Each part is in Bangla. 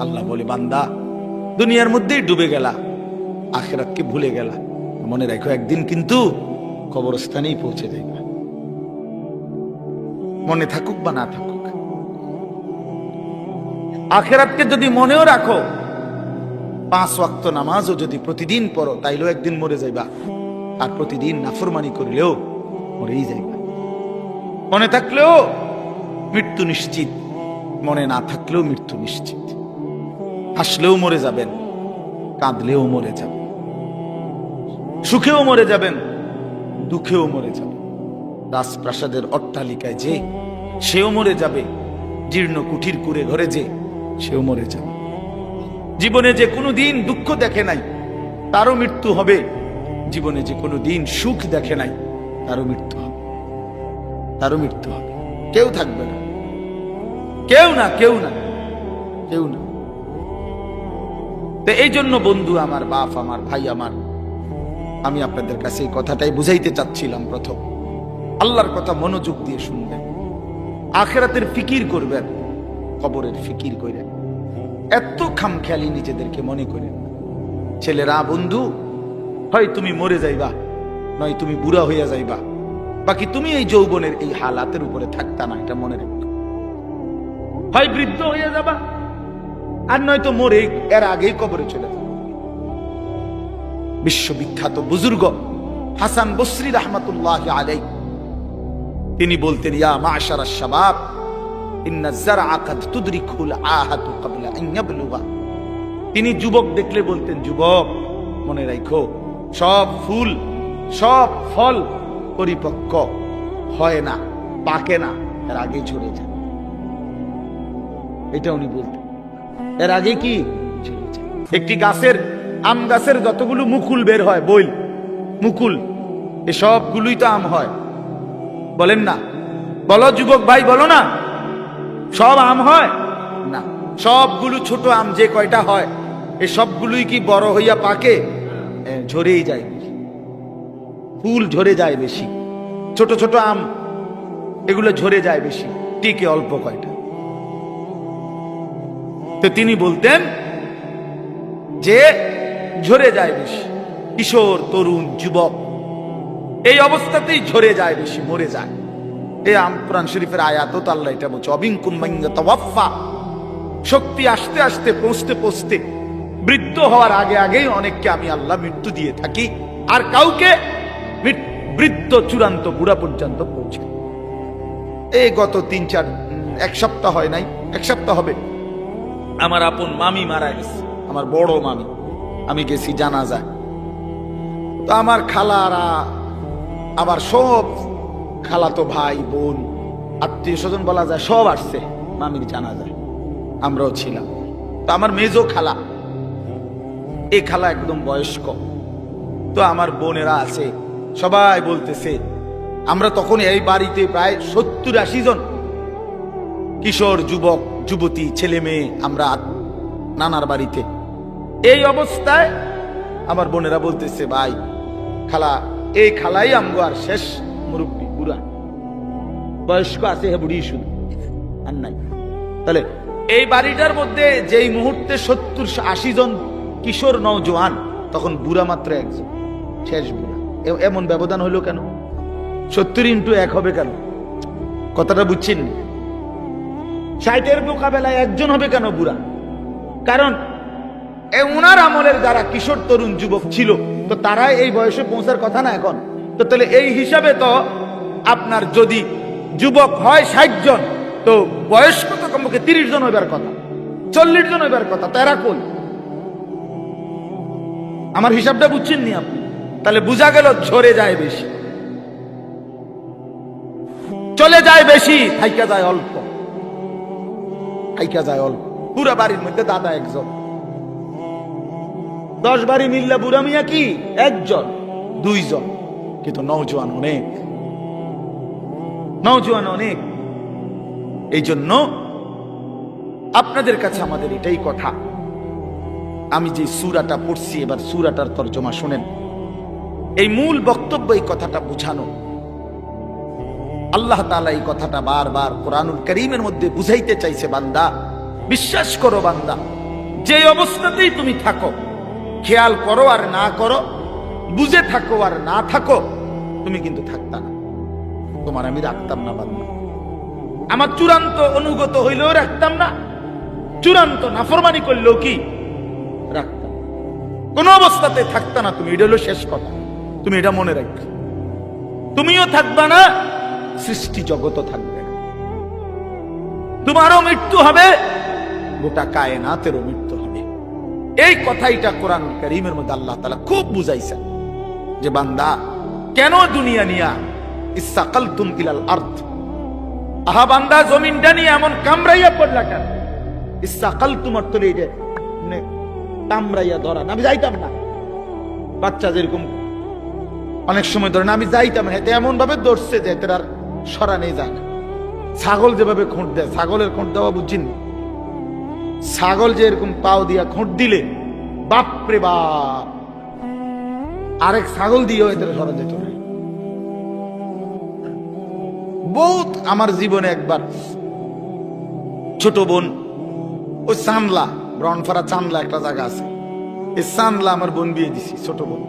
আল্লাহ বলে, বান্দা, দুনিয়ার মধ্যেই ডুবে গেলা, আখেরাতকে ভুলে গেলা। মনে রাখো, একদিন কিন্তু কবরস্থানেই পৌঁছে যাইবা। মনে থাকুক বা না থাকুক, আখেরাতকে যদি মনেও রাখো, পাঁচ ওয়াক্ত নামাজও যদি প্রতিদিন পড়ো, তাইলেও একদিন মরে যাইবা। আর প্রতিদিন নাফরমানি করলেও মরেই যাইবা। মনে থাকলেও মৃত্যু নিশ্চিত। মনে না থাকলেও মৃত্যু নিশ্চিত। হাসলেও মরে যাবেন, কাঁদলেও মরে যাবেন। সুখেও মরে যাবেন, দুঃখেও মরে যাবেন। রাজপ্রাসাদের অট্টালিকায় যে সেও মরে যাবে, জীর্ণ কুঠির কুড়ে ঘরে যে সেও মরে যাবে। জীবনে যে কোনো দিন দুঃখ দেখে নাই, তারও মৃত্যু হবে। জীবনে যে কোনো দিন সুখ দেখে নাই, তারও মৃত্যু হবে। তারও মৃত্যু হবে। কেউ থাকবে না। কেউ না কেউ না কেউ না। তো এই জন্য বন্ধু আমার বাপ, আমার ভাই, আমার, আমি আপনাদের কাছে এই কথাটাই বুঝাইতে চাচ্ছিলাম প্রথম। আল্লাহর কথা মনোযোগ দিয়ে শুনবেন। আখেরাতের ফিকির করবেন, কবরের ফিকির করেন এত খামখেয়ালি নিজেদেরকে মনে করেন। ছেলেরা, বন্ধু, হয় তুমি মরে যাইবা, নয় তুমি বুড়া হইয়া যাইবা। বাকি তুমি এই যৌবনের এই হালাতের উপরে থাকতা না, এটা মনে রাখতো হয় বৃদ্ধ হইয়া যাবা। আর নয়তো মরে এর আগেই কবরে চলে যাবে। বিশ্ববিখ্যাত বুজুর্গ হাসান বসরি রহমতুল্লাহ আলাই তিনি বলতেন, ইয়া মাশারা শাবাব, ইন্না যারআ কাদ তুদরিকুল আহাতু ক্বাবলা আন ইয়াবলুগা। তিনি যুবক দেখলে বলতেন, যুবক, মনে রাখো সব ফুল, সব ফল পরিপক্ক, হয় না, পাকে না, এর আগে ঝরে যায়। এটা উনি বলতেন। এর আগে কি? একটি গাছের, আম গাছের যতগুলো মুকুল বের হয়, বইল, মুকুল এ সবগুলোই তো আম হয়। বলেন না। বলো যুবক ভাই, বলো না। সব আম হয়? না। সবগুলো ছোট আম যে কয়টা হয় এ সবগুলোই কি বড় হইয়া পাকে? ঝরেই যায়। ফুল ঝরে যায় বেশি। ছোট ছোট আম, এগুলো ঝরে যায় বেশি। টিকে অল্প কয়টা? তো তিনি বলতেন, যে ঝরে যায় বেশি, কিশোর, তরুণ, যুবক, এই অবস্থাতেই ঝরে যায় বেশি, মরে যায়। এই আম কোরআন শরীফের আয়াত তো আল্লাহ এটা বলছে অবিঙ্কুম শক্তি আসতে আসতে, পৌঁছতে পৌঁছতে, বৃদ্ধ হওয়ার আগে আগেই অনেককে আমি আল্লাহ মৃত্যু দিয়ে থাকি, আর কাউকে বৃদ্ধ চূড়ান্ত বুড়া পর্যন্ত পৌঁছে। এই গত তিন চার এক সপ্তাহ হয় নাই, এক সপ্তাহ হবে। আমার আপন মামি মারা গেছে। আমার বড় মামি, আমি গেছি জানা যায় তো আমার খালারা, আবার সব খালাতো ভাই, বোন, আত্মীয় স্বজন বলা যায়, সব আসছে মামির জানা যায় আমরাও ছিলাম। তো আমার মেজো খালা এই খালা একদম বয়স্ক। তো আমার বোনেরা আছে, সবাই বলতেছে, আমরা তখন এই বাড়িতে প্রায় সত্তর আশি জন কিশোর যুবক যুবতী ছেলে মেয়ে আমরা নানার বাড়িতে। এই অবস্থায় আমার বোনেরা বলতেছে ভাই খালা এই খালাই আমগো আর শেষ মুরব্বী বুড়া। বয়স্ক আছে হে বুড়ি শুধু। আর নাই। তাহলে এই বাড়িটার মধ্যে যেই মুহূর্তে সত্তর আশি জন কিশোর নওজোয়ান তখন বুড়া মাত্র একজন শেষ বুড়া। এমন ব্যবধান হলো কেন? সত্তর ইন্টু এক হবে কেন? কথাটা বুঝছেন নি? ষাটের মোকাবেলায় একজন হবে কেন বুড়া? কারণ, এ উনার আমলের যারা কিশোর তরুণ যুবক ছিল, তো তারাই এই বয়সে পৌঁছার কথা না এখন। তো তাহলে এই হিসাবে তো আপনার যদি যুবক হয় ষাট জন, তো বয়স্ক তো কমপক্ষে তিরিশ জন হইবার কথা, চল্লিশ জন হইবার কথা, তো এরা কই? আমার হিসাবটা বুঝছেন নি আপনি? তাহলে বোঝা গেল ঝরে যায় বেশি। চলে যায় বেশি, থাইকা যায় অল্প। থাইকা যায় অল্প। পুরা বাড়ির মধ্যে দাদা একজন। দশ বাড়ি মিল্লা বুড়া মিয়া কি? একজন, দুইজন। কিন্তু নৌজওয়ান অনেক। নৌজওয়ান অনেক। এই জন্য আপনাদের কাছে আমাদের এটাই কথা। আমি যে সুরাটা পড়ছি, এবার সুরাটার তর্জমা শোনেন। এই মূল বক্তব্য এই কথাটা বুঝানো। আল্লাহ তাআলা এই কথাটা বারবার কোরআনুল করিমের মধ্যে বুঝাইতে চাইছে, বান্দা। বিশ্বাস করো, বান্দা, যে অবস্থাতেই তুমি থাকো, খেয়াল করো আর না করো, বুঝে থাকো আর না থাকো, তুমি কিন্তু থাকতা না। তোমার আমি রাখতাম না, বান্দা। আমার চূড়ান্ত অনুগত হইলেও রাখতাম না, চূড়ান্ত নাফরমানি করলেও কি? রাখতাম। কোন অবস্থাতে থাকতা না তুমি, এটা হলো শেষ কথা। তুমি এটা মনে রাখবে। তুমিও থাকবা না সৃষ্টি জগত থাকবে। না তোমারও মৃত্যু হবে। গোটা কায়নাতেরও মৃত্যু হবে। এই কথাইটা কোরআন করিমের মধ্যে আল্লাহ তালা খুব বুঝাইছেন যে বান্দা কেন দুনিয়া নিয়া ইসাকাল তুম ইলাল আর্থ আহা বান্দা জমিনটা নিয়ে এমন কামড়াইয়া পড়লা কেন? ইসাকাল তোমার এই যে মানে কামড়াইয়া ধরা। আমি যাইতাম না। বাচ্চা যেরকম অনেক সময় ধরে না আমি যাইতাম না। এতে এমন ভাবে ধরছে যে এতে আর সরা নেই যায় না ছাগল যেভাবে খুঁট দেয়, ছাগলের খুঁট দেওয়া বুঝছেন ছাগল যে এরকম পাও দিয়া খুঁট দিলে, বাপরে বাপ। আরেক ছাগল দিয়েও এদের সরা যেত না। বহুত আমার জীবনে একবার ছোট বোন, ওই চান্দলা ব্রনফারা চান্দলা একটা জায়গা আছে। এই চান্দলা আমার বোন বিয়ে দিছি, ছোট বোন।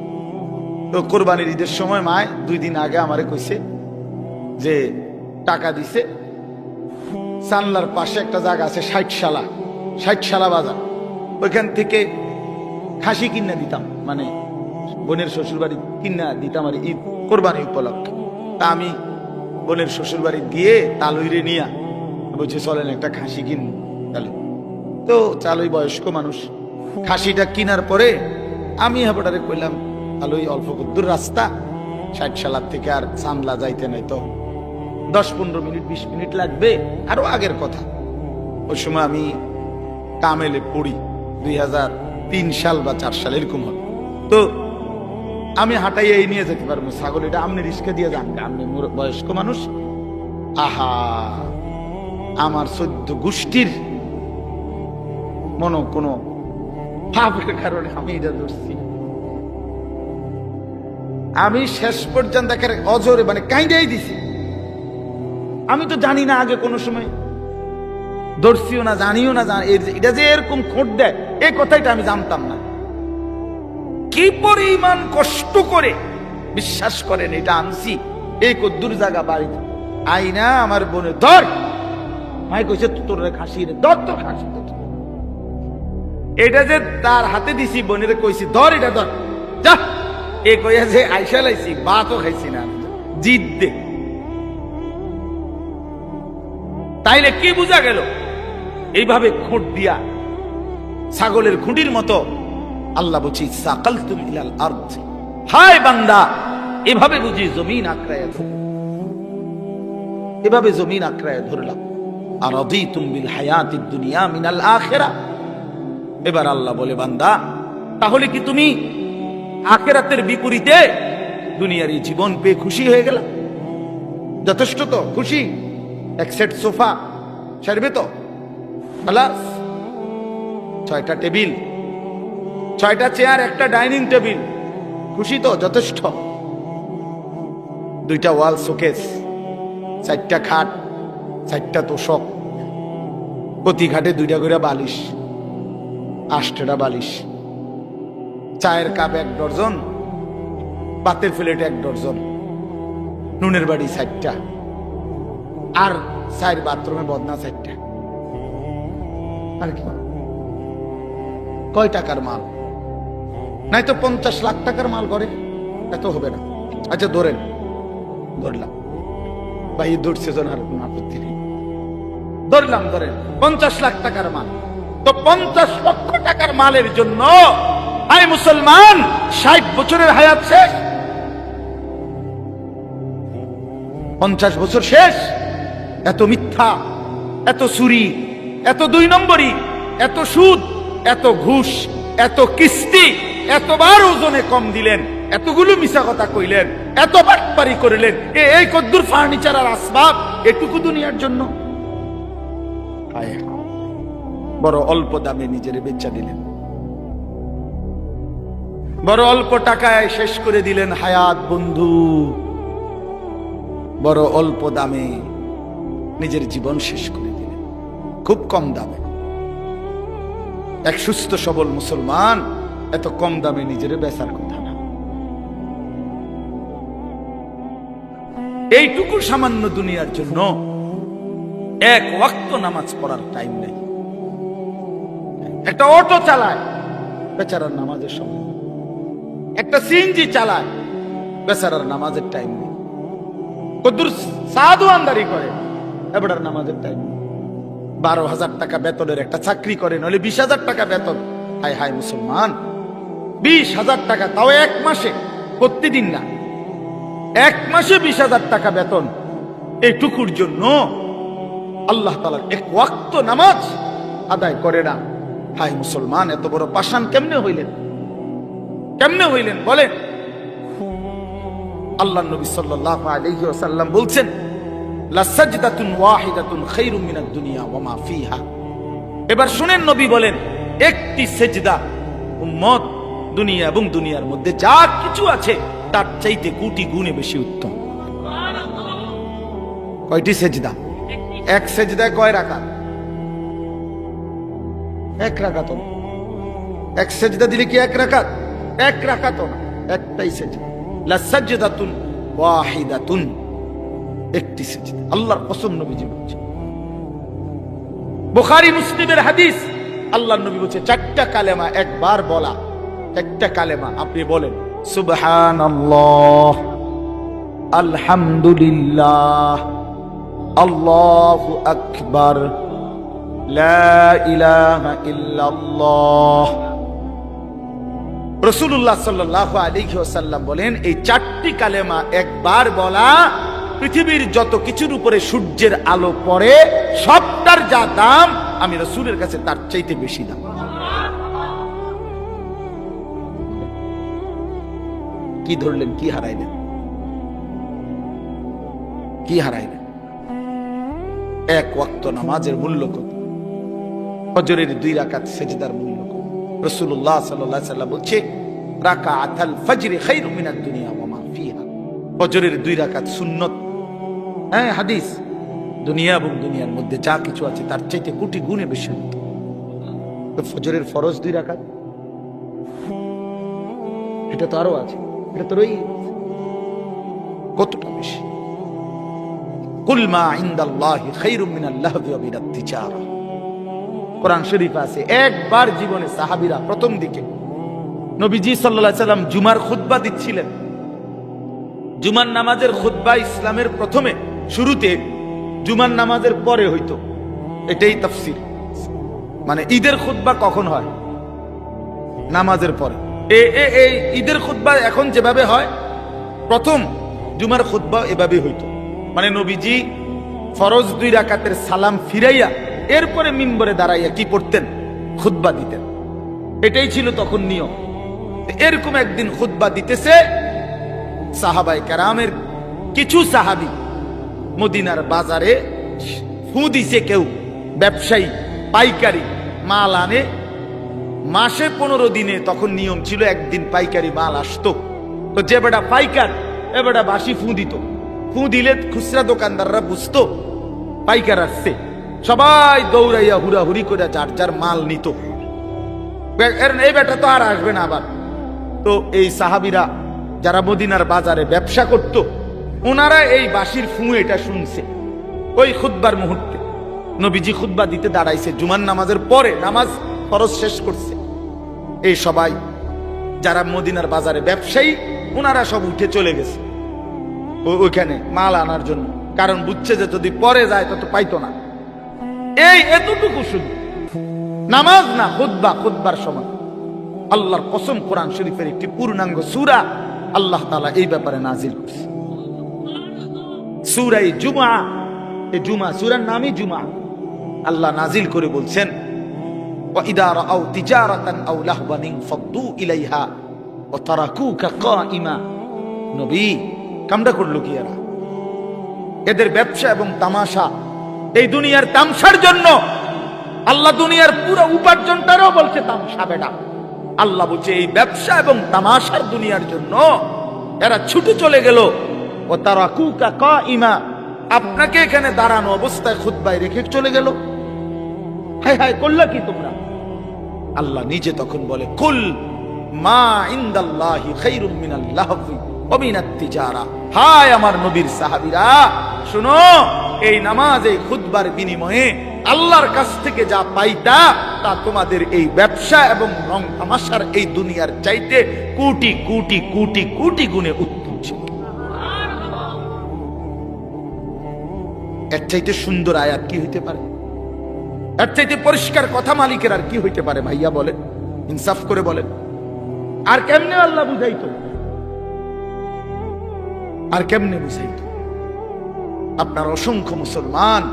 তো কোরবানির ঈদের সময় মায় দুই দিন আগে আমারে কইছে যে টাকা দিছে চানলার পাশে একটা জায়গা আছে, ষাটশালা ষাটশালা বাজার। ওইখান থেকে খাসি কিনা দিতাম মানে বোনের শ্বশুর বাড়ি কিনা দিতাম আর ঈদ, কোরবানি উপলক্ষে। তা আমি বোনের শ্বশুর বাড়ি দিয়ে তালুইরে নিয়া বলছে, চলেন একটা খাসি কিন তাহলে তো চালুই বয়স্ক মানুষ, খাসিটা কিনার পরে আমি হাবড়ারে কইলাম, তালুই অল্প দূর রাস্তা ষাট সালার থেকে আর সামলা যাইতে নাই তো। দশ পনেরো মিনিট, বিশ মিনিট লাগবে। আরও আগের কথা। ওই সময় আমি কামেলে পড়ি। দুই হাজার তিন সাল বা চার সাল, এরকম হবে। তো আমি হাঁটাইয়া এই নিয়ে যেতে পারব। ছাগল এটা আপনি রিস্কে দিয়ে যান। আপনি বয়স্ক মানুষ। আহা! আমার সদ্য গোষ্ঠীর মনো কোনো পাপের কারণে আমি এটা ধরছি। আমি শেষ পর্যন্ত অজরে মানে কাইন্দাই দিছি। আমি তো জানি না আগে কোনো সময়। ধরছিও না, জানিও না, জানি এটা যে এরকম খোঁট দেয়, এই কথাটা আমি জানতাম না। কি পরিমাণ কষ্ট করে বিশ্বাস করেন এটা আনছি, এই কদ্দুর জায়গা বাড়ি আইনা আমার বোনে, ধর! মাই কইছে, তোর রে খাসি রে, ধর তোর খাসি এটা যে তার হাতে দিছি, বোনের কইছি, ধর এটা, ধর। যা, এ কইয়া যে আইসা লাইছি, ভাতও খাইছি না জিদ দে তাইলে কি বোঝা গেল? এইভাবে খুঁট দিয়া ছাগলের খুঁটির মতো আল্লাহ বলছি সাকাল তুমি হায় বান্দা, এভাবে বুঝি জমিন আক্রায়। এভাবে জমিন আক্রায় ধরলাম আর অদি তুমবিল হায়াতি দুনিয়া মিনাল আখেরা। এবার আল্লাহ বলে, বান্দা, তাহলে কি তুমি আখেরাতের বিপরীতে দুনিয়ার জীবন পেয়ে খুশি হয়ে গেল? যথেষ্ট তো, খুশি? এক সেট সোফা সারবে তো খালাস ছয়টা টেবিল, ছয়টা চেয়ার, একটা ডাইনিং টেবিল। খুশি তো, যথেষ্ট। দুইটা ওয়াল শোকেস, চারটা খাট, চারটা তোষক, প্রতি ঘাটে দুইটা করে বালিশ আষ্টটা বালিশ। চায়ের কাপ এক ডর্জন পাতের প্লেট এক ডর্জন নুনের বাড়ি চারটা। আর চার বাথরুমে বদনা চারটা। আর কি কয় টাকার মাল? নাই তো পঞ্চাশ লাখ টাকার মাল করে এত হবে না। আচ্ছা ধরেন। ধরলাম। ভাই ধরছে জন আর কোনো আপত্তি নেই। ধরলাম, ধরেন। পঞ্চাশ লাখ টাকার মাল। তো পঞ্চাশ লক্ষ টাকার মালের জন্য আই মুসলমান, ষাট বছরের হায়াত শেষ। পঞ্চাশ বছর শেষ। এত মিথ্যা, এত চুরি এত দুই নম্বরই, এত সুদ, এত ঘুষ, এত কিস্তি, এতবার ওজনে কম দিলেন, এতগুলো মিশা কথা কইলেন, এত বাটপারি করিলেন এই কদ্দুর ফার্নিচার আর আসবাব এটুকু দুনিয়ার জন্য। বড় অল্প দামে নিজের বেচা দিলেন বড় অল্প টাকায় শেষ করে দিলেন হায়াত বন্ধু বড় অল্প দামে নিজের জীবন শেষ করে দিলেন। খুব কম দামে। এক সুস্থ সবল মুসলমান এত কম দামে নিজের বেচার কথা না। এইটুকু সামান্য দুনিয়ার জন্য এক ওয়াক্ত নামাজ পড়ার টাইম নেই। একটা অটো চালায়, বেচারার নামাজের সময়। একটা সিএনজি চালায়, বেচারার নামাজের টাইম নেই। কদ্দুর সাধু আন্দারি করে। এবার নামাজের টাইম বারো হাজার টাকা বেতনের একটা চাকরি করে, নইলে বিশ হাজার টাকা বেতন। হায় হায়, মুসলমান। বিশ হাজার টাকা, তাও এক মাসে, প্রতিদিন না। এক মাসে বিশ হাজার টাকা বেতন। এইটুকুর জন্য আল্লাহ তালার এক ওয়াক্ত নামাজ আদায় করে না। হায়, মুসলমান, এত বড় পাষাণ কেমনে হইলেন? কেমনে হইলেন, বলেন? আল্লাহ নবী সাল্লাল্লাহু আলাইহি ওয়াসাল্লাম বলছেন লাসাজদাতুন ওয়াহিদাতুন খায়রুম মিনাদ দুনিয়া ওয়া ফিহা। এবার শুনেন নবী বলেন, একটি সেজদা উম্মত দুনিয়া এবং দুনিয়ার মধ্যে যা কিছু আছে, তার চাইতে কোটি গুণে বেশি উত্তম। কয়টি সেজদা? এক সেজদায় কয় রাকাত? এক রাকাত এক সেজদা দিলে কি এক রাকাত? এক রাকাত না। একটাই সেজদা। লাসাজদাতুন ওয়াহিদাতুন। একটি সেজদা। আল্লাহর কসম নবীজি বলছে। বুখারী মুসলিমের হাদিস। আল্লাহর নবী বলছে, চারটা কালেমা একবার বলা। একটা কালেমা আপনি বলেন, সুবহানাল্লাহ, আলহামদুলিল্লাহ, আল্লাহু আকবার, লা ইলাহা ইল্লাল্লাহ। রসুল্লাহ ওসাল্লাম বলেন, এই চারটি কালেমা একবার বলা পৃথিবীর যত কিছুর উপরে সূর্যের আলো পড়ে, সবটার যা দাম, আমি রসুলের কাছে তার চাইতে বেশি দাম। কি ধরলেন, কি হারাইলেন? কি হারাইলেন? এক ওয়াক্ত নামাজের মূল্য কত? ফজরের দুই রাকাত সেজদার মূল্য কত? রসুল্লাহ সাল্লাহ সাল্লাম বলছে রাকা আথাল ফজরে খাইরু মিনাদ দুনিয়া ওয়া মা ফিহা। ফজরের দুই রাকাত সুন্নত হ্যাঁ হাদিস। দুনিয়া এবং দুনিয়ার মধ্যে যা কিছু আছে, তার চাইতে কোটি গুণে বেশি ফজরের ফরজ দুই রাকাত? এটা তো আরও আছে। এটা তো আছে। কতটা বেশি? কুল মা ইনদাল্লাহি খাইরুম মিনাল লাহবি ওয়া মিনাত তিজারা। কোরআন শরীফ আছে, একবার জীবনে সাহাবীরা প্রথম দিকে নবীজি আলাইহি সাল্লাম জুমার খুতবা দিচ্ছিলেন। জুমার নামাজের খুতবা ইসলামের প্রথমে শুরুতে জুমার নামাজের পরে হইতো। এটাই তাফসীর। মানে ঈদের খুতবা কখন হয়? নামাজের পরে। এই ঈদের খুতবা এখন যেভাবে হয়, প্রথম জুমার খুতবা এভাবে হইতো। মানে নবীজি ফরজ দুই রাকাতের সালাম ফিরাইয়া এরপরে মিম্বরে দাঁড়াইয়া কি পড়তেন? খুতবা দিতেন। এটাই ছিল তখন নিয়ম। এরকম একদিন খুতবা দিতেছে সাহাবাই কারামের কিছু সাহাবি মদিনার বাজারে ফু দিছে কেউ, ব্যবসায়ী, পাইকারি, মাল আনে। মাসে পনেরো দিনে তখন নিয়ম ছিল একদিন পাইকারি মাল আসতো। তো যে বেটা পাইকার, এ বেটা বাসি ফু দিত। ফু দিলে খুচরা দোকানদাররা বুঝতো, পাইকার আসছে। সবাই দৌড়াইয়া হুড়াহুড়ি করে যার যার মাল নিত। এই বেটা তো আর আসবে না আবার। তো এই সাহাবিরা যারা মদিনার বাজারে ব্যবসা করত ওনারা এই বাসির ফু এটা শুনছে। ওই খুদ্বার মুহূর্তে। নবীজি খুদ্া দিতে দাঁড়াইছে। জুমার নামাজের পরে নামাজ ফরজ শেষ করছে। এই সবাই, যারা মদিনার বাজারে ব্যবসায়ী ওনারা সব উঠে চলে গেছে। ওইখানে মাল আনার জন্য। কারণ বুঝছে যে যদি পরে যায় তত পাইতো না। এই এতটুকু শুধু। নামাজ না খুদ্া খুদ্বার সময় আল্লাহর কসম কোরআন শরীফের একটি পূর্ণাঙ্গ সূরা আল্লাহ তালা এই ব্যাপারে নাজিল করছে। সুরাই জুমা। এ জুমা, সুরার নামই জুমা। আল্লাহ নাজিল করে বলছেন এদের ব্যবসা এবং তামাশা এই দুনিয়ার তামসার জন্য। আল্লাহ দুনিয়ার পুরো উপার্জনটারও বলছে তামসা বেটা। আল্লাহ বলছে, এই ব্যবসা এবং তামাশার দুনিয়ার জন্য এরা ছুটে চলে গেল। ও তারা কুকা ক ইমা আপনাকে এখানে দাঁড়ানো অবস্থায় রেখে চলে গেল। হাই করলা কি তোমরা? আল্লাহ নিজে তখন বলে, কুল মা ইন্দাল্লাহি খাইরুম মিনাত হায় আমার নবীর সাহাবীরা, শুনো, এই নামাজ এই খুতবার বিনিময়ে আল্লাহর কাছ থেকে যা পাইতা, তা তোমাদের এই ব্যবসা এবং রং তামাশার এই দুনিয়ার চাইতে কোটি কোটি কোটি কোটি গুণে উত্তম। এর চাইতে সুন্দর আয়াত কি হইতে পারে? এর চাইতে পরিষ্কার কথা মালিকের আর কি হইতে পারে ভাইয়া বলেন? ইনসাফ করে বলেন। আর কেমনে আল্লাহ বুঝাইতো? আর কেমনে বুঝাইতো? আপনার অসংখ্য মুসলমান,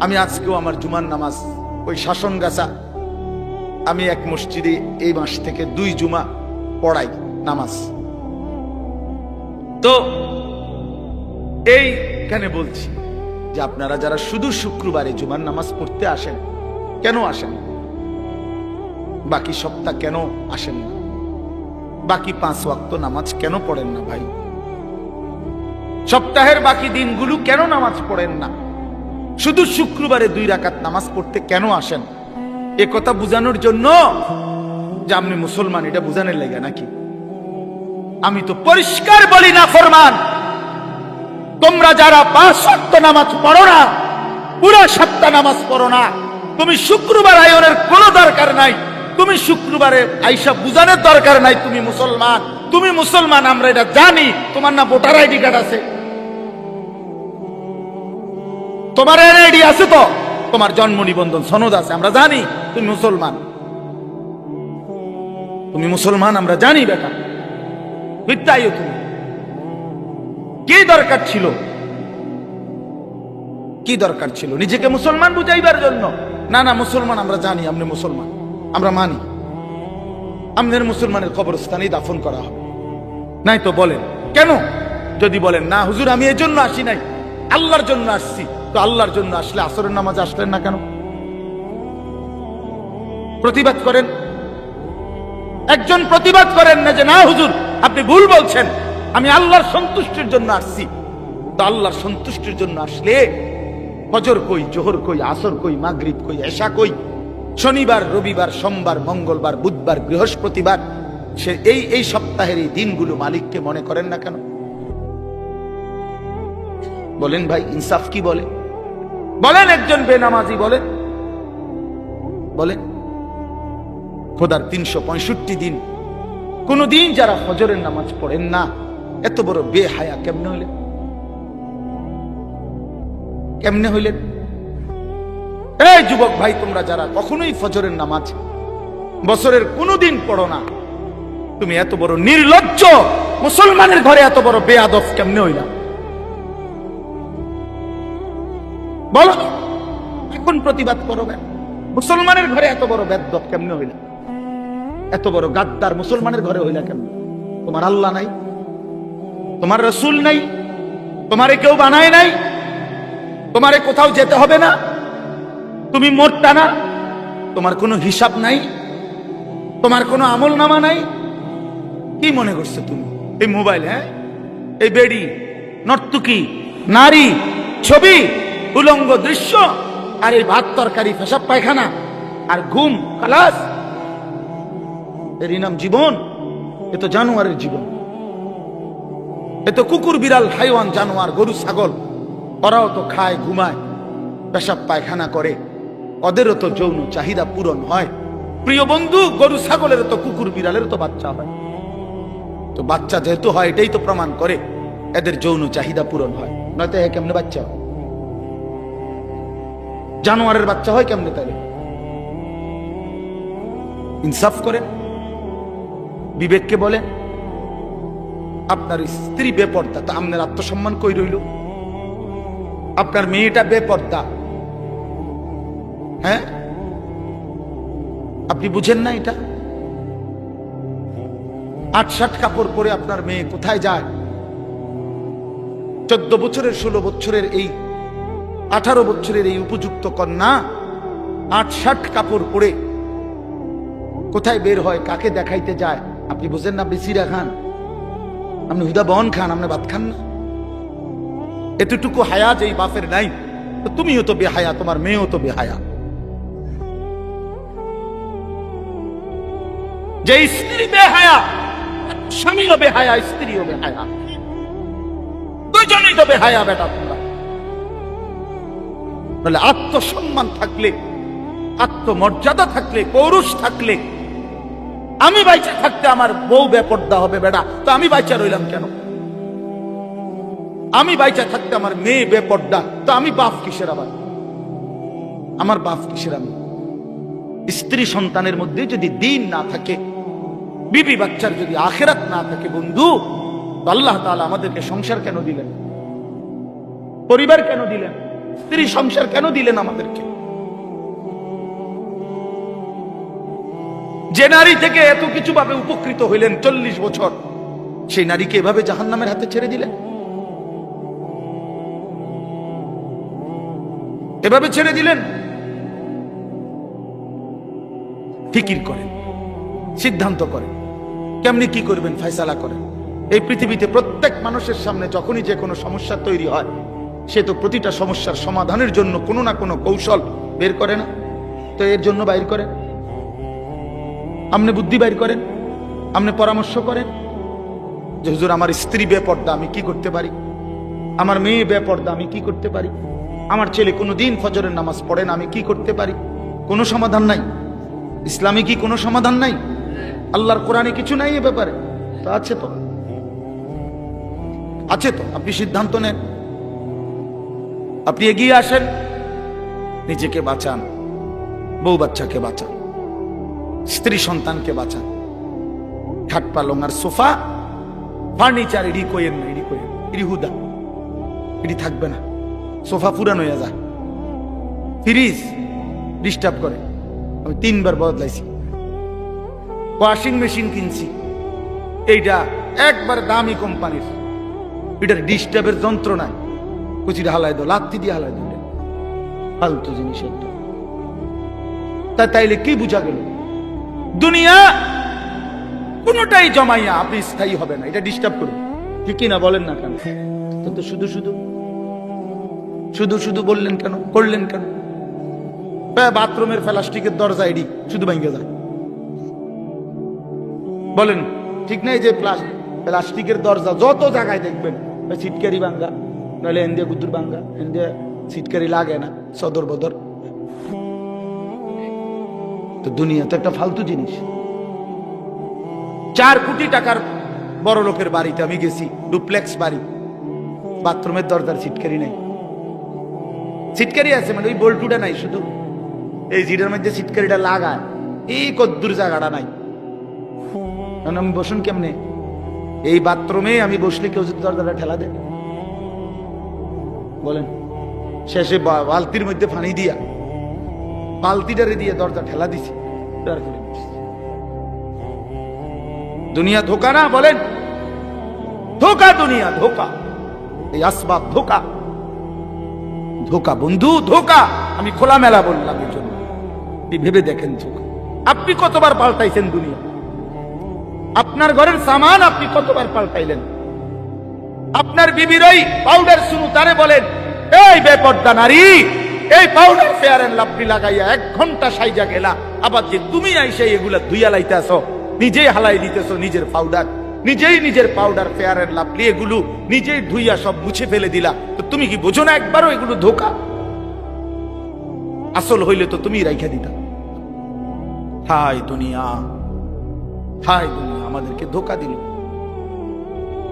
আমি আজকেও আমার জুমার নামাজ, ওই শাসন গাছা, আমি এক মসজিদে এই মাস থেকে দুই জুমা পড়াই নামাজ। তো এইখানে বলছি? যে আপনারা যারা শুধু শুক্রবারে জুমার নামাজ পড়তে আসেন, কেন আসেন বাকি সপ্তাহ কেন আসেন না? বাকি পাঁচ ওয়াক্ত নামাজ কেন পড়েন না ভাই? সপ্তাহের বাকি দিনগুলো কেন নামাজ পড়েন না? শুধু শুক্রবারে দুই রাকাত নামাজ পড়তে কেন আসেন? এ কথা বুঝানোর জন্য যে আপনি মুসলমান, এটা বুঝানোর লেগে নাকি? আমি তো পরিষ্কার বলি না, ফরমান। তোমরা যারা পাঁচ সপ্ত নামাজ পড়ো না, পুরো সপ্তাহ নামাজ পড়ো না। তুমি শুক্রবার আয়নের কোনো দরকার নাই, তুমি শুক্রবারে আইসা বুঝানোর দরকার নাই তুমি মুসলমান। তুমি মুসলমান, আমরা এটা জানি। তোমার না ভোটার আইডি কার্ড আছে। তোমার এনআইডি আছে তো? তোমার জন্ম নিবন্ধন সনদ আছে, আমরা জানি। তুমি মুসলমান। তুমি মুসলমান, আমরা জানি বেটা। মিথ্যাইও তুমি। কি দরকার ছিল? কি দরকার ছিল? নিজেকে মুসলমান বুঝাইবার জন্য? না না, মুসলমান আমরা জানি আপনি মুসলমান। আমরা মানি। আমাদের মুসলমানের কবরস্থানেই দাফন করা হবে। নাই তো বলেন, কেন? যদি বলেন, না, হুজুর, আমি এই জন্য আসি নাই। আল্লাহর জন্য আসছি। তো আল্লাহর জন্য আসলে আসরের নামাজ আসলেন না কেন? প্রতিবাদ করেন? একজন প্রতিবাদ করেন না যে, না, হুজুর, আপনি ভুল বলছেন। আমি আল্লাহর সন্তুষ্টির জন্য আসছি। তো আল্লাহর সন্তুষ্টির জন্য আসলে ফজর কই, জোহর কই, আসর কই, মাগরিব কই, এশা কই, শনিবার, রবিবার, সোমবার, মঙ্গলবার, বুধবার, বৃহস্পতিবার, সে এই এই সপ্তাহের এই দিনগুলো মালিককে মনে করেন না কেন? বলেন ভাই, ইনসাফ কি বলে? বলেন, একজন বেনামাজি বলেন। বলেন, খোদার তিনশো পঁয়ষট্টি দিন কোনদিন যারা ফজরের নামাজ পড়েন না এত বড় বেহায়া কেমনে হইলেন? কেমনে হইলেন? এই যুবক ভাই, তোমরা যারা কখনোই ফজরের নামাজ বছরের কোনোদিন পড়ো না, তুমি এত বড় নির্লজ্জ, মুসলমানের ঘরে এত বড় বেয়াদব কেমনে হইলা? বলো, এখন প্রতিবাদ করবেন মুসলমানের ঘরে এত বড় বেদব কেমনে হইলা? এত বড় গাদ্দার মুসলমানের ঘরে হইলা কেমনে? তোমার আল্লাহ নাই? তোমার রসুল নাই, তোমারে কেউ বানায় নাই, তোমারে কোথাও যেতে হবে না, তুমি মোটটা না, তোমার কোনো হিসাব নাই, তোমার কোনো আমল নামা নাই। কি মনে করছ তুমি? এই মোবাইল হ্যাঁ? এই বেডি, নর্তুকি, নারী, ছবি, উলঙ্গ দৃশ্য, আর এই ভাত তরকারি ফেসাব পায়খানা, আর ঘুম, খালাস। এরই নাম জীবন, এ তো জানুয়ারের জীবন। এ কুকুর, বিড়াল, হাইওয়ান, জানোয়ার, গরু, ছাগল। ওরাও তো খায়, ঘুমায়, পেশাব, পায়খানা করে। ওদেরও তো যৌন চাহিদা পূরণ হয়। প্রিয় বন্ধু, গরু, ছাগলের তো কুকুর, বিড়ালের তো বাচ্চা হয়। তো বাচ্চা যেহেতু হয়, এটাই তো প্রমাণ করে এদের যৌন চাহিদা পূরণ হয়। নয়তো কেমনে বাচ্চা হয়? জানোয়ারের বাচ্চা হয় কেমনে তাহলে? ইনসাফ করেন বিবেককে বলেন আপনার স্ত্রী বেপর্দা, তা আপনার আত্মসম্মান কই রইল? আপনার মেয়েটা বেপর্দা। হ্যাঁ? আপনি বুঝেন না এটা? আট ষাট কাপড় পরে আপনার মেয়ে কোথায় যায়? চোদ্দ বছরের, ষোলো বছরের এই, আঠারো বছরের এই উপযুক্ত কন্যা আট ষাট কাপড় পরে কোথায় বের হয়, কাকে দেখাইতে যায়? আপনি বুঝেন না বেশিরা খান। আপনি হুদা বন খান আপনি ভাত খান না। এতটুকু হায়া যেই বাপের নাই তুমিও তো বেহায়া, তোমার মেয়েও তো বেহায়া। যে স্ত্রী বেহায়া স্বামীও বেহায়া, স্ত্রীও বেহায়া। দুজনেই তো বেহায়া বেটা তোমরা। বলে আত্মসম্মান থাকলে, আত্মমর্যাদা থাকলে, পৌরুষ থাকলে আমি বাইচা থাকতে আমার বউ বেপর্দা হবে বেটা। তো আমি বাইচা রইলাম কেন? আমি বাইচা থাকতে আমার মেয়ে বেপর্দা। তো আমি বাপ কিসের আবার? আমার বাপ কিসের আমি? স্ত্রী সন্তানের মধ্যে যদি দিন না থাকে, বিবি বাচ্চার যদি আখেরাত না থাকে, বন্ধু আল্লাহ তাআলা আমাদেরকে সংসার কেন দিলেন? পরিবার কেন দিলেন? স্ত্রী সংসার কেন দিলেন আমাদেরকে? যে নারী থেকে এত কিছু ভাবে উপকৃত হইলেন চল্লিশ বছর, সেই নারীকে এভাবে জাহান্নামের হাতে ছেড়ে দিলেন? এভাবে ছেড়ে দিলেন? ফিকির করেন, সিদ্ধান্ত করেন, কেমনি কি করবেন, ফয়সালা করেন। এই পৃথিবীতে প্রত্যেক মানুষের সামনে যখনই যে কোনো সমস্যা তৈরি হয়, সে তো প্রতিটা সমস্যার সমাধানের জন্য কোনো না কোনো কৌশল বের করে না। তো এর জন্য বাইর করেন। আপনি বুদ্ধি বাইর করেন আপনি পরামর্শ করেন যে, হুজুর, আমার স্ত্রী বেপর্দা, আমি কি করতে পারি? আমার মেয়ে বেপর্দা, আমি কি করতে পারি? আমার ছেলে কোনো দিন ফজরের নামাজ পড়ে না, আমি কি করতে পারি? কোনো সমাধান নাই। ইসলামে কি কোনো সমাধান নাই? আল্লাহর কোরআনে কিছু নাই এ ব্যাপারে? তো আছে তো। আছে তো। আপনি সিদ্ধান্ত নেন। আপনি এগিয়ে আসেন। নিজেকে বাঁচান। বউ বাচ্চাকে বাঁচান। স্ত্রী সন্তানকে বাঁচান। খাট পালং আর সোফা, ফার্নিচার এডি কইেন না এডি কইেন এডি হুদা। থাকবে না। সোফা পুরানো হয়ে যায়। ফ্রিজ ডিস্টার্ব করে। আমি তিনবার বদলাইছি। ওয়াশিং মেশিন কিনছি। এইটা একবার দামি কোম্পানির। এটার ডিস্টার্বের যন্ত্র নাই কুচিটা হালাই দো লাত্তি দিয়ে হালাই দো ফালতু জিনিস তাইলে কি বুঝা গেল? দুনিয়া কোনোটাই জমাইয়া আপনি স্থায়ী হবে না। এটা ডিস্টার্ব করুন। ঠিক না, বলেন না কেন? তো তো শুধু শুধু শুধু শুধু বললেন কেন? করলেন কেন? বাথরুমের প্লাস্টিকের দরজা এডি, শুধু ভেঙে যায়। বলেন, ঠিক নাই যে প্লাস- প্লাস্টিকের দরজা যত জায়গায় দেখবেন ওই সিটকারি ভাঙ্গা, নইলে এন্দিয়া গুদুর ভাঙ্গা, এন্দিয়া সিটকারি লাগে না, সদর বদর। তো দুনিয়া তো একটা ফালতু জিনিস। চার কোটি টাকার বড় লোকের বাড়িতে আমি গেছি, ডুপ্লেক্স বাড়ি। বাথরুমের দরজার সিটকারি নাই। সিটকারি আছে মানে ওই বল্টুটা নাই শুধু। এই জিডের মধ্যে সিটকারিটা লাগায়। এই কদ্দুর জায়গাটা নাই। আমি বসুন কেমনে? এই বাথরুমে আমি বসলে কেউ যদি দরজাটা ঠেলা দেয়? বলেন, শেষে বালতির মধ্যে ফানি দিয়া, বালতিটারে দিয়ে দরজা ঠেলা দিছি। তারপরে বসছি। দুনিয়া ধোকা না, বলেন? ধোকা দুনিয়া, ধোকা। এই আসবাব ধোকা। ধোকা বন্ধু, ধোকা। আমি খোলামেলা বললাম এই জন্য। ভেবে দেখেন ধোকা। আপনি কতবার পাল্টাইছেন দুনিয়া? আপনার ঘরের সামান আপনি কতবার পাল্টাইলেন? আপনার বিবির ওই পাউডার শুনু তারে বলেন, এই বেপর্দা নারী, এই পাউডার ফেয়ার এন্ড লাভলি লাগাইয়া এক ঘণ্টা সাইজা গেলা। আবার যে তুমি আইসে এগুলা ধুইয়া লাইতেছ, নিজেই হালাই দিতেছ নিজের পাউডার নিজেই নিজের পাউডার ফেয়ার এন্ড লাভলি এগুলো নিজেই ধুইয়া সব মুছে ফেলে দিলা। তো তুমি কি বোঝো না একবারও এগুলো ধোকা? আসল হইলে তো তুমি রাইখা দিতা। হাই দুনিয়া হাই দুনিয়া, আমাদেরকে ধোকা দিল।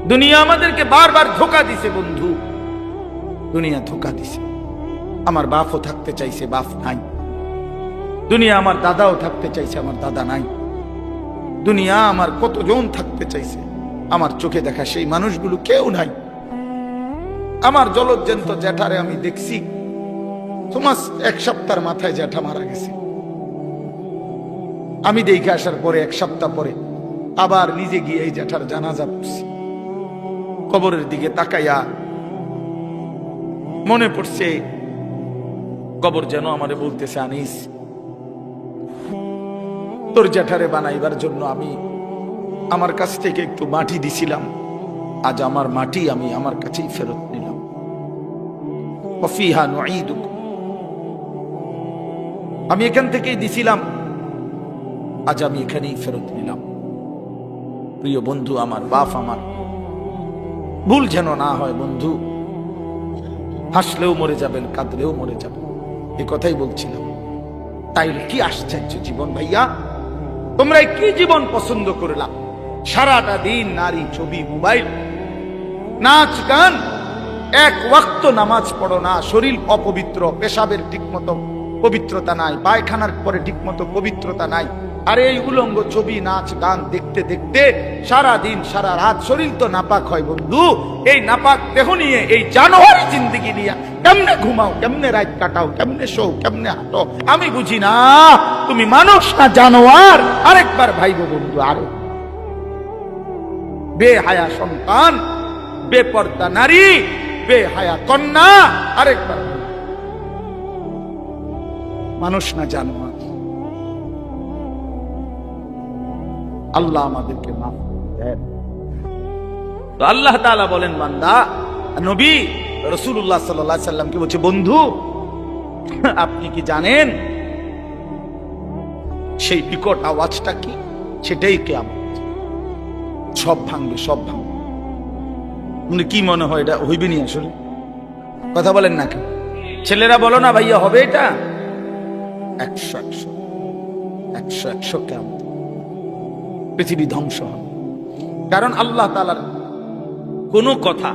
দুনিয়া আমাদেরকে বারবার ধোকা দিছে বন্ধু। দুনিয়া ধোকা দিছে। আমার বাপও থাকতে চাইছে, বাপ নাই। দুনিয়া আমার দাদাও থাকতে চাইছে, আমার দাদা নাই। দুনিয়া আমার কতজন থাকতে চাইছে, আমার চোখে দেখা সেই মানুষগুলো কেউ নাই। আমার জলজ্জন্ত জ্যাঠারে আমি দেখছি তোমার এক সপ্তাহের মাথায় জ্যাঠা মারা গেছে। আমি দেখে আসার পরে, এক সপ্তাহ পরে, আবার নিজে গিয়ে এই জ্যাঠার জানাজা পড়ছি। কবরের দিকে তাকাইয়া মনে পড়ছে, কবর যেন আমারে বলতেছে, আনিস তোর জ্যাঠারে বানাইবার জন্য আমি আমার কাছ থেকে একটু মাটি দিছিলাম। আজ আমার মাটি আমি আমার কাছেই ফেরত নিলাম। অফিহা। আমি এখান থেকেই দিছিলাম। আজ আমি এখানেই ফেরত নিলাম। প্রিয় বন্ধু, আমার বাপ আমার। ভুল যেন না হয় বন্ধু, হাসলেও মরে যাবেন, কাঁদলেও মরে যাবেন। এ কথাই বলছিলাম। তাই কি আশ্চর্য জীবন ভাইয়া? তোমরা কি জীবন পছন্দ করলাম? সারাটা দিন নারী ছবি, মোবাইল, নাচ, গান, এক ওয়াক্ত নামাজ পড়ো না, শরীর অপবিত্র, পেশাবের ঠিকমতো পবিত্রতা নাই, পায়খানার পরে ঠিকমতো পবিত্রতা নাই। আর এই উলঙ্গ ছবি, নাচ, গান দেখতে দেখতে সারা দিন, সারা রাত শরীর তো নাপাক হয় বন্ধু। এই নাপাক দেহ নিয়ে, এই জানোয়ারি জিন্দিগি নিয়ে কেমনে ঘুমাও, কেমনে রাত কাটাও, কেমনে শো কেমনে হাঁটো? আমি বুঝি না, তুমি মানুষ না জানোয়ার? আরেকবার ভাইব বন্ধু, আরও। বেহায়া সন্তান, বেপর্দা নারী, বেহায়া কন্যা, আরেকবার মানুষ না জানোয়ার। আল্লাহ আমাদেরকে মাফ দেন। আল্লাহ তাআলা বলেন, বান্দা, নবী রসুল্লাহ সাল্লাহ সাল্লামকে বলছে, বন্ধু, আপনি কি জানেন সেই বিকট আওয়াজটা কি? সেটাই কেমন সব ভাঙবে সব ভাঙবে। মানে কি মনে হয় এটা হইবে নি আসলে? কথা বলেন নাকি ছেলেরা বলো না ভাইয়া, হবে এটা? একশো একশো একশো একশো কেমন পৃথিবী ধ্বংস হবে। কারণ আল্লাহ তালার কোনো কথা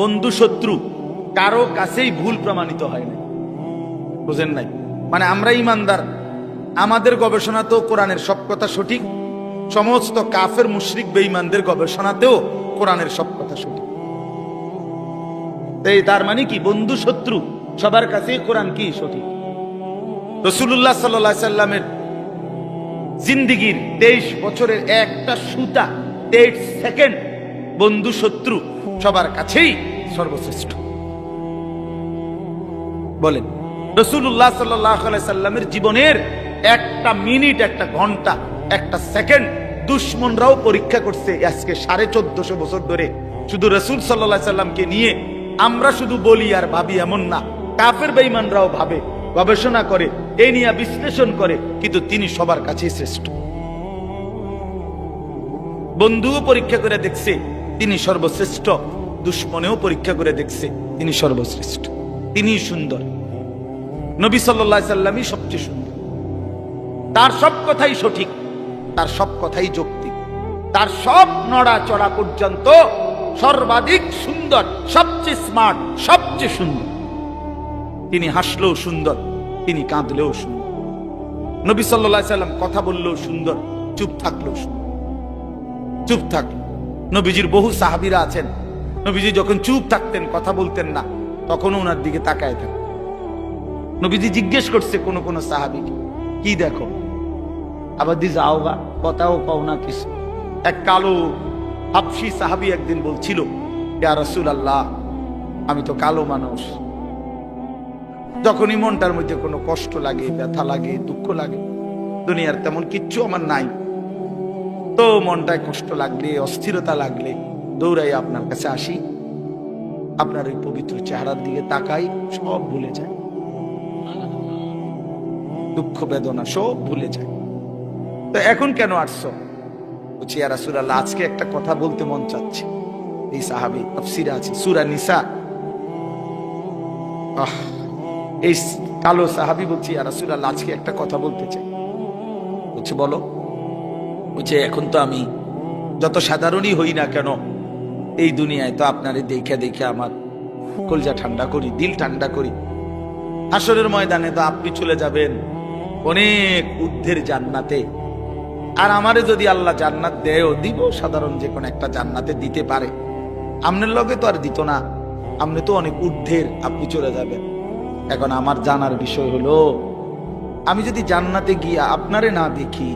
বন্ধু শত্রু, কারও কাছেই ভুল প্রমাণিত হয় না বুঝেন নাই? মানে আমরা ইমানদার, আমাদের গবেষণাতেও কোরআনের সব কথা সঠিক, সমস্ত কাফের, মুশরিক, বেঈমানদের গবেষণাতেও কোরআনের সব কথা সঠিক। তাই তার মানে কি? বন্ধু শত্রু, সবার কাছেই কোরআন কি সঠিক? রসুল্লাহ সাল্লাহ সাল্লামের জিন্দিগির তেইশ বছরের একটা সুতা, তেইশ সেকেন্ড বন্ধু শত্রু সবার কাছেই সর্বশ্রেষ্ঠ। বলেন রসুল্লাহ সাল্লাহ সাল্লামের জীবনের একটা মিনিট, একটা ঘণ্টা, একটা সেকেন্ড দুশ্মনরাও পরীক্ষা করছে আজকে সাড়ে চোদ্দশো বছর ধরে। শুধু রসুল সাল্লাহ সাল্লামকে নিয়ে আমরা শুধু বলি আর ভাবি এমন না। কাফের বেইমানরাও ভাবে, গবেষণা করে এই নিয়ে বিশ্লেষণ করে, কিন্তু তিনি সবার কাছেই শ্রেষ্ঠ। বন্ধুও পরীক্ষা করে দেখছে তিনি সর্বশ্রেষ্ঠ। দুশ্মনেও পরীক্ষা করে দেখছে তিনি সর্বশ্রেষ্ঠ। তিনি সুন্দর। নবী সাল্লাহ সাল্লামই সবচেয়ে সুন্দর। তার সব কথাই সঠিক, তার সব কথাই যৌক্তিক। তার সব নড়া চড়া পর্যন্ত সর্বাধিক সুন্দর, সবচেয়ে স্মার্ট সবচেয়ে সুন্দর। তিনি হাসলেও সুন্দর, তিনি কাঁদলেও সুন্দর। নবী সাল্লাম কথা বললেও সুন্দর, চুপ থাকলেও সুন্দর। চুপ থাকল নবীজির বহু সাহাবিরা আছেন। নবীজি যখন চুপ থাকতেন, কথা বলতেন না, তখনও ওনার দিকে তাকায় থাকতেন। নবীজি জিজ্ঞেস করছে কোন কোন সাহাবিকে, কি দেখো? আবার দি যাও গা, কথাও পাও না কিছু। এক কালো, হাফসি সাহাবি একদিন বলছিল, ইয়া রসুল আল্লাহ আমি তো কালো মানুষ। যখনই মনটার মধ্যে কোনো কষ্ট লাগে, ব্যথা লাগে, দুঃখ লাগে। দুনিয়ার তেমন কিচ্ছু আমার নাই। তো মনটায় কষ্ট লাগলে, অস্থিরতা লাগলে, দৌড়াই আপনার কাছে আসি। আপনার ওই পবিত্র চেহারার দিকে তাকাই, সব ভুলে যায়। দুঃখ বেদনা সব ভুলে যায়। তো এখন কেন আসছো? বলছি আর আজকে একটা কথা বলতে মন চাচ্ছে। এই সাহাবি তাফসিরে আছে, সুরা নিসা। আহ, এই কালো সাহাবি বলছি আর রাসূলুল্লাহ আজকে একটা কথা বলতে চাই বলছে, বলো। বলছে এখন তো আমি যত সাধারণই হই না কেন, এই দুনিয়ায় তো আপনারে দেখে দেখে আমার কলজা ঠান্ডা করি, দিল ঠান্ডা করি। হাসরের ময়দানে তো আপনি চলে যাবেন অনেক ঊর্ধ্বের জান্নাতে। আর আমারে যদি আল্লাহ জান্নাত দেয়ও, দিব সাধারণ যে কোনো একটা জান্নাতে দিতে পারে। আমনের লগে তো আর দিত না। আপনি তো অনেক ঊর্ধ্বের আপনি চলে যাবেন। এখন আমার জানার বিষয় হলো, আমি যদি জান্নাতে গিয়া আপনারে না দেখি